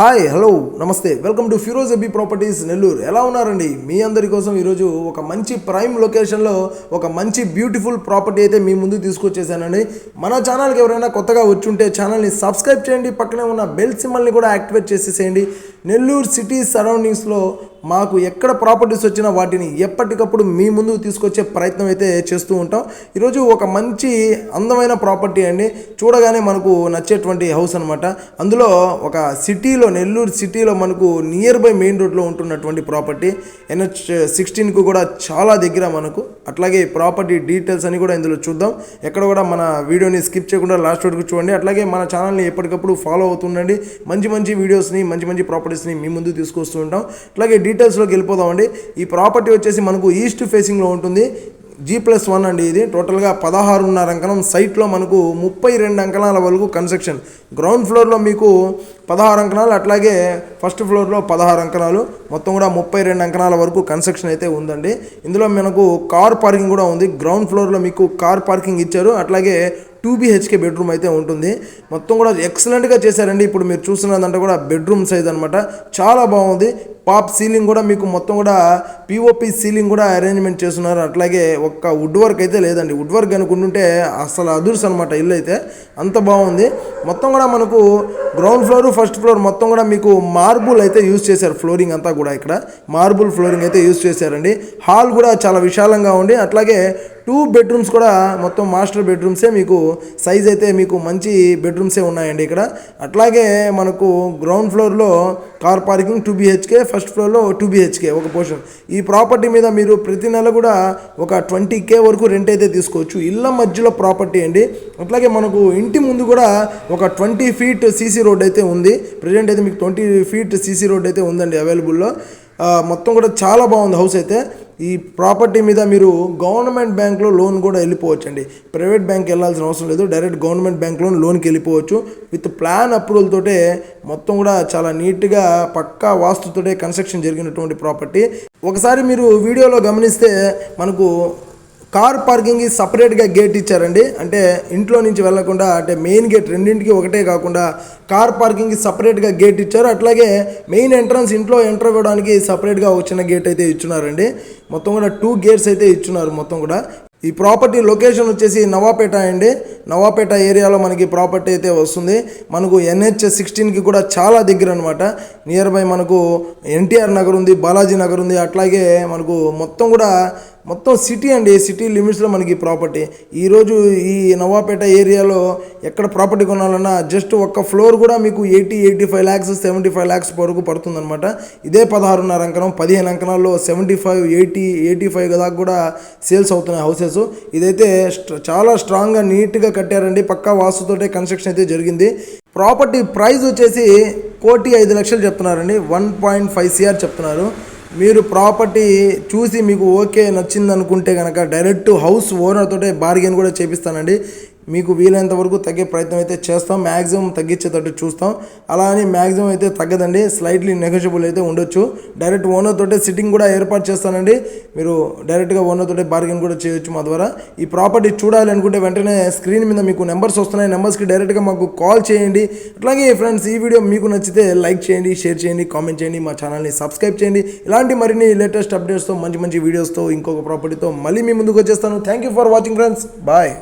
Hi hello namaste. Welcome to Firoz AB properties Nellore ఎలా ఉన్నారండి? మీ అందరి కోసం ఈరోజు ఒక మంచి ప్రైమ్ లొకేషన్లో ఒక మంచి బ్యూటిఫుల్ ప్రాపర్టీ అయితే మీ ముందు తీసుకొచ్చేసానండి. మన ఛానల్కి ఎవరైనా కొత్తగా వచ్చుంటే ఛానల్ని సబ్స్క్రైబ్ చేయండి. పక్కనే ఉన్న బెల్ సిమ్మల్ని కూడా యాక్టివేట్ చేసేసేయండి. నెల్లూరు సిటీ సరౌండింగ్స్లో మాకు ఎక్కడ ప్రాపర్టీస్ వచ్చినా వాటిని ఎప్పటికప్పుడు మీ ముందుకు తీసుకొచ్చే ప్రయత్నం అయితే చేస్తూ ఉంటాం. ఈరోజు ఒక మంచి అందమైన ప్రాపర్టీ అండి. చూడగానే మనకు నచ్చేటువంటి హౌస్ అనమాట అందులో ఒక సిటీలో నెల్లూరు సిటీలో మనకు నియర్ బై మెయిన్ రోడ్లో ఉంటున్నటువంటి ప్రాపర్టీ. ఎన్హెచ్ సిక్స్టీన్కు కూడా చాలా దగ్గర మనకు. అట్లాగే ప్రాపర్టీ డీటెయిల్స్ అని కూడా ఇందులో చూద్దాం. ఎక్కడ కూడా మన వీడియోని స్కిప్ చేయకుండా లాస్ట్ వరకు చూడండి. అట్లాగే మన ఛానల్ని ఎప్పటికప్పుడు ఫాలో అవుతుండండి. మంచి మంచి వీడియోస్ని మంచి మంచి ప్రాపర్టీస్ని మీ ముందు తీసుకొస్తూ ఉంటాం. అట్లాగే డీటెయిల్స్లోకి వెళ్ళిపోదామండి. ఈ ప్రాపర్టీ వచ్చేసి మనకు ఈస్ట్ ఫేసింగ్లో ఉంటుంది. జీ ప్లస్ వన్ అండి ఇది. టోటల్గా పదహారున్నర అంకణం. సైట్లో మనకు ముప్పై రెండు అంకణాల వరకు కన్స్ట్రక్షన్. గ్రౌండ్ ఫ్లోర్లో మీకు పదహారు అంకణాలు అట్లాగే ఫస్ట్ ఫ్లోర్లో పదహారు అంకణాలు. మొత్తం కూడా ముప్పై రెండు అంకణాల వరకు కన్స్ట్రక్షన్ అయితే ఉందండి. ఇందులో మనకు కార్ పార్కింగ్ కూడా ఉంది. గ్రౌండ్ ఫ్లోర్లో మీకు కార్ పార్కింగ్ ఇచ్చారు. అట్లాగే టూ బీహెచ్కే బెడ్రూమ్ అయితే ఉంటుంది. మొత్తం కూడా ఎక్సలెంట్గా చేశారండి. ఇప్పుడు మీరు చూస్తున్నదంటే కూడా బెడ్రూమ్ సైజ్ అనమాట చాలా బాగుంది. పాప్ సీలింగ్ కూడా మీకు మొత్తం కూడా పిఓపి సీలింగ్ కూడా అరేంజ్మెంట్ చేస్తున్నారు. అట్లాగే ఒక్క వుడ్ వర్క్ అయితే లేదండి. వుడ్ వర్క్ అనుకుంటుంటే అసలు అదుర్స్ అనమాట ఇల్లు అయితే. అంత బాగుంది. మొత్తం కూడా మనకు గ్రౌండ్ ఫ్లోర్ ఫస్ట్ ఫ్లోర్ మొత్తం కూడా మీకు మార్బుల్ అయితే యూజ్ చేశారు. ఫ్లోరింగ్ అంతా కూడా ఇక్కడ. మార్బుల్ ఫ్లోరింగ్ అయితే యూజ్ చేశారండి. హాల్ కూడా చాలా విశాలంగా ఉండి అట్లాగే టూ బెడ్రూమ్స్ కూడా మొత్తం మాస్టర్ బెడ్రూమ్సే మీకు సైజ్ అయితే మీకు మంచి బెడ్రూమ్సే ఉన్నాయండి ఇక్కడ. అట్లాగే మనకు గ్రౌండ్ ఫ్లోర్లో car parking two BHK first ఫ్లోర్లో టూ బీహెచ్కే ఒక పోర్షన్ ఈ ప్రాపర్టీ మీద మీరు ప్రతి నెల కూడా ఒక ట్వంటీ కే వరకు రెంట్ అయితే తీసుకోవచ్చు. ఇళ్ళ మధ్యలో ప్రాపర్టీ అండి. అట్లాగే మనకు ఇంటి ముందు కూడా ఒక ట్వంటీ ఫీట్ సీసీ రోడ్ అయితే ఉంది. ప్రజెంట్ అయితే మీకు ట్వంటీ ఫీట్ సీసీ రోడ్ అయితే ఉందండి అవైలబుల్లో మొత్తం కూడా చాలా బాగుంది హౌస్ అయితే. ఈ ప్రాపర్టీ మీద మీరు గవర్నమెంట్ బ్యాంక్లో లోన్ కూడా వెళ్ళిపోవచ్చు అండి ప్రైవేట్ బ్యాంక్ వెళ్ళాల్సిన అవసరం లేదు. డైరెక్ట్ గవర్నమెంట్ బ్యాంక్లో లోన్కి వెళ్ళిపోవచ్చు. విత్ ప్లాన్ అప్రూవల్ తోటే మొత్తం కూడా చాలా నీట్గా పక్కా వాస్తుతోటే కన్స్ట్రక్షన్ జరిగినటువంటి ప్రాపర్టీ. ఒకసారి మీరు వీడియోలో గమనిస్తే మనకు కార్ పార్కింగ్కి సపరేట్గా గేట్ ఇచ్చారండి. అంటే ఇంట్లో నుంచి వెళ్ళకుండా అంటే మెయిన్ గేట్ రెండింటికి ఒకటే కాకుండా కార్ పార్కింగ్కి సపరేట్గా గేట్ ఇచ్చారు. అట్లాగే మెయిన్ ఎంట్రన్స్ ఇంట్లో ఎంటర్ అవ్వడానికి సపరేట్గా ఒక చిన్న గేట్ అయితే ఇచ్చున్నారండి. మొత్తం కూడా టూ గేట్స్ అయితే ఇచ్చున్నారు మొత్తం కూడా. ఈ ప్రాపర్టీ లొకేషన్ వచ్చేసి నవాపేట అండి. నవాపేట ఏరియాలో మనకి ప్రాపర్టీ అయితే వస్తుంది. మనకు ఎన్హెచ్ సిక్స్టీన్కి కూడా చాలా దగ్గర అనమాట నియర్ బై మనకు ఎన్టీఆర్ నగర్ ఉంది బాలాజీ నగర్ ఉంది. అట్లాగే మనకు మొత్తం కూడా మొత్తం సిటీ అండి సిటీ లిమిట్స్లో మనకి ప్రాపర్టీ. ఈరోజు ఈ నవాపేట ఏరియాలో ఎక్కడ ప్రాపర్టీ కొనాలన్నా జస్ట్ ఒక్క ఫ్లోర్ కూడా మీకు eighty eighty five lakhs seventy five lakhs వరకు పడుతుందన్నమాట. ఇదే పదహారున్నర అంకణం పదిహేను అంకణాల్లో seventy five eighty eighty five దాకా కూడా సేల్స్ అవుతున్నాయి హౌసెస్. ఇదైతే చాలా స్ట్రాంగ్గా నీట్గా కట్టారండి. పక్కా వాస్తుతోటే కన్స్ట్రక్షన్ అయితే జరిగింది. ప్రాపర్టీ ప్రైస్ వచ్చేసి కోటి ఐదు లక్షలు చెప్తున్నారండి. వన్ పాయింట్ ఫైవ్ సిఆర్ చెప్తున్నారు. మీరు ప్రాపర్టీ చూసి మీకు ఓకే నచ్చింది అనుకుంటే కనుక డైరెక్ట్ హౌస్ ఓనర్ తోటే బార్గెన్ కూడా చేపిస్తానండి. మీకు వీలైనంత వరకు తగ్గే ప్రయత్నం అయితే చేస్తాం. మ్యాక్సిమం తగ్గించేటట్టు చూస్తాం. అలా అని మ్యాక్సిమం అయితే తగ్గదండి. స్లైట్లీ నెగోషియబుల్ అయితే ఉండొచ్చు. డైరెక్ట్ ఓనర్ తోటే సిట్టింగ్ కూడా ఏర్పాటు చేస్తానండి. మీరు డైరెక్ట్గా ఓనర్ తోటే బార్గెన్ కూడా చేయొచ్చు మా ద్వారా. ఈ ప్రాపర్టీ చూడాలి అనుకుంటే వెంటనే స్క్రీన్ మీద మీకు నెంబర్స్ వస్తున్నాయి. నెంబర్స్కి డైరెక్ట్గా మాకు కాల్ చేయండి. అట్లాగే ఫ్రెండ్స్ ఈ వీడియో మీకు నచ్చితే లైక్ చేయండి షేర్ చేయండి కామెంట్ చేయండి మా ఛానల్ని సబ్స్క్రైబ్ చేయండి. ఇలాంటి మరిన్ని లేటెస్ట్ అప్డేట్స్తో మంచి మంచి వీడియోస్తో ఇంకొక ప్రాపర్టీతో మళ్ళీ మీ ముందుకు వచ్చేస్తాను. Thank you for watching friends. Bye.